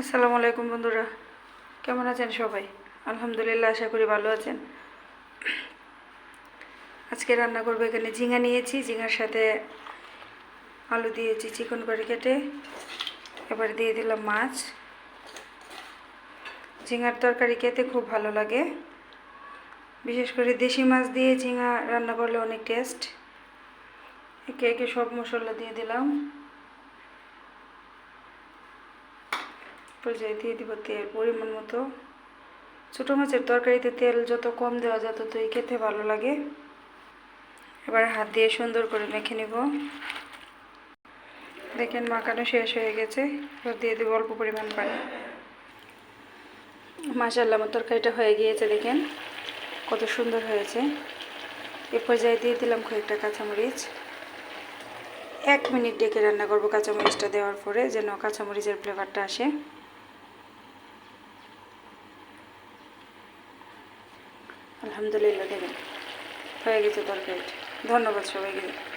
আসসালামু আলাইকুম বন্ধুরা। কেমন আছেন সবাই? আলহামদুলিল্লাহ, আশা করি ভালো আছেন। আজকে রান্না করব এখানে ঝিঙা নিয়েছি। ঝিঙার সাথে আলু দিয়েছি চিকন করে কেটে। এবার দিয়ে দিলাম মাছ। ঝিঙার তরকারি খেতে খুব ভালো লাগে। বিশেষ করে দেশি মাছ দিয়ে ঝিঙা রান্না করলে অনেক টেস্ট। একে একে সব মশলা দিয়ে দিলাম। পর্যায়ে দিয়ে দিব তেল, পরিমাণ মতো। ছোটো মাছের তরকারিতে তেল যত কম দেওয়া যায় ততই খেতে ভালো লাগে। এবার হাত দিয়ে সুন্দর করে মেখে নেব। দেখেন মাখানো শেষ হয়ে গেছে। এবার দিয়ে দেবো অল্প পরিমাণ পানি। মাসাল্লাহ আমার তরকারিটা হয়ে গিয়েছে, দেখেন। কত সুন্দর হয়েছে। এ পর্যায়ে দিয়ে দিলাম কয়েকটা কাঁচামরিচ। এক মিনিট ডেকে রান্না করব কাঁচামরিচটা দেওয়ার পরে, যেন কাঁচামরিচের ফ্লেভারটা আসে। আলহামদুলিল্লাহ দেবেন। হয়ে গেছে তরকারিটা। ধন্যবাদ সবাইকে।